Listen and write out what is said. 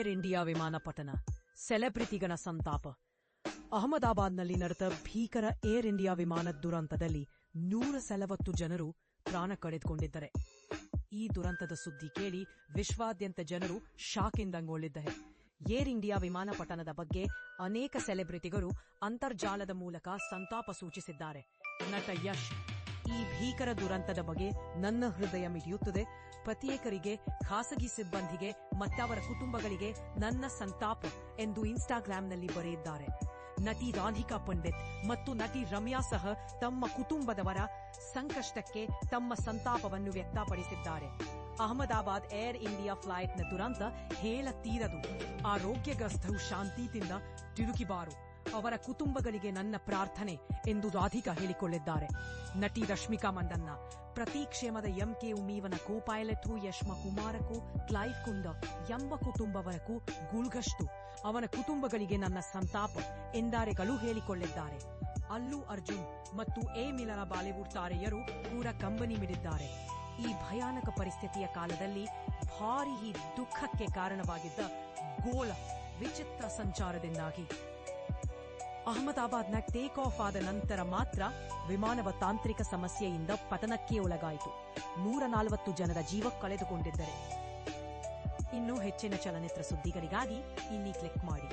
Air India ವಿಮಾನ ಪತನ ಸೆಲೆಬ್ರಿಟಿಗಳ ಸಂತಾಪ. ಅಹಮದಾಬಾದ್ನಲ್ಲಿ ನಡೆದ ಭೀಕರ ಏರ್ ಇಂಡಿಯಾ ವಿಮಾನ ದುರಂತದಲ್ಲಿ ನೂರ ಸಲವತ್ತು ಜನರು ಪ್ರಾಣ ಕಳೆದುಕೊಂಡಿದ್ದಾರೆ. ಈ ದುರಂತದ ಸುದ್ದಿ ಕೇಳಿ ವಿಶ್ವಾದ್ಯಂತ ಜನರು ಶಾಕಿಂದಂಗೊಳ್ಳಿದ್ದಾರೆ ಏರ್ ಇಂಡಿಯಾ ವಿಮಾನ ಪತನದ ಬಗ್ಗೆ ಅನೇಕ ಸೆಲೆಬ್ರಿಟಿಗಳು ಅಂತರ್ಜಾಲದ ಮೂಲಕ ಸಂತಾಪ ಸೂಚಿಸಿದ್ದಾರೆ. ನಟ ಯಶ್ ಈ ಭೀಕರ ದುರಂತದ ಬಗ್ಗೆ ನನ್ನ ಹೃದಯ ಮಿಡಿಯುತ್ತದೆ. ಪ್ರತ್ಯೇಕರಿಗೆ, ಖಾಸಗಿ ಸಿಬ್ಬಂದಿಗೆ, ಮತ್ತವರ ಕುಟುಂಬಗಳಿಗೆ ನನ್ನ ಸಂತಾಪ ಎಂದು ಇನ್ಸ್ಟಾಗ್ರಾಂನಲ್ಲಿ ಬರೆಯಿದ್ದಾರೆ ನಟಿ ರಾಧಿಕಾ ಪಂಡಿತ್ ಮತ್ತು ನಟಿ ರಮ್ಯಾ ಸಹ ತಮ್ಮ ಕುಟುಂಬದವರ ಸಂಕಷ್ಟಕ್ಕೆ ತಮ್ಮ ಸಂತಾಪವನ್ನು ವ್ಯಕ್ತಪಡಿಸಿದ್ದಾರೆ. ಅಹಮದಾಬಾದ್ ಏರ್ ಇಂಡಿಯಾ ಫ್ಲೈಟ್ನ ದುರಂತ ಹೇಳತೀರದು ಆರೋಗ್ಯಗ್ರಸ್ತರು ಶಾಂತಿಯಿಂದ ತಿರುಗಿಬಾರು ಅವರ ಕುಟುಂಬಗಳಿಗೆ ನನ್ನ ಪ್ರಾರ್ಥನೆ ಎಂದು ರಾಧಿಕಾ ಹೇಳಿಕೊಳ್ಳಿದ್ದಾರೆ ನಟಿ ರಶ್ಮಿಕಾ ಮಂದನ್ನ ಪ್ರತಿ ಕ್ಷೇಮದ ಎಂಕೆ ಉಮೀವನ ಕೋ ಪೈಲಟು ಯಶ್ಮ ಕುಮಾರಕು ಕ್ಲೈವ್ ಕುಂದ ಎಂಬ ಕುಟುಂಬವರಕ್ಕೂ ಗುಳ್ಗಷ್ಟು. ಅವನ ಕುಟುಂಬಗಳಿಗೆ ನನ್ನ ಸಂತಾಪ ಎಂದಾರೆಗಳು ಹೇಳಿಕೊಳ್ಳಿದ್ದಾರೆ ಅಲ್ಲು ಅರ್ಜುನ್ ಮತ್ತು ಎ ಮಿಲನ ಬಾಲಿವುಡ್ ತಾರೆಯರು ಕೂಡ ಕಂಬನಿ ಮಿಡಿದ್ದಾರೆ. ಈ ಭಯಾನಕ ಪರಿಸ್ಥಿತಿಯ ಕಾಲದಲ್ಲಿ ಭಾರಿ ದುಃಖಕ್ಕೆ ಕಾರಣವಾಗಿದ್ದ ಗೋಳ ವಿಚಿತ್ರ ಸಂಚಾರದಿಂದಾಗಿ. ಅಹಮದಾಬಾದ್ನ ಟೇಕ್ ಆಫ್ ಆದ ನಂತರ ಮಾತ್ರ ವಿಮಾನವ ತಾಂತ್ರಿಕ ಸಮಸ್ಯೆಯಿಂದ ಪತನಕ್ಕೆ ಒಳಗಾಯಿತು. ನೂರ ನಲವತ್ತು ಜನರ ಜೀವ ಕಳೆದುಕೊಂಡಿದ್ದರೆ. ಇನ್ನೂ ಹೆಚ್ಚಿನ ಚಲನಚಿತ್ರ ಸುದ್ದಿಗಳಿಗಾಗಿ ಇಲ್ಲಿ ಕ್ಲಿಕ್ ಮಾಡಿ.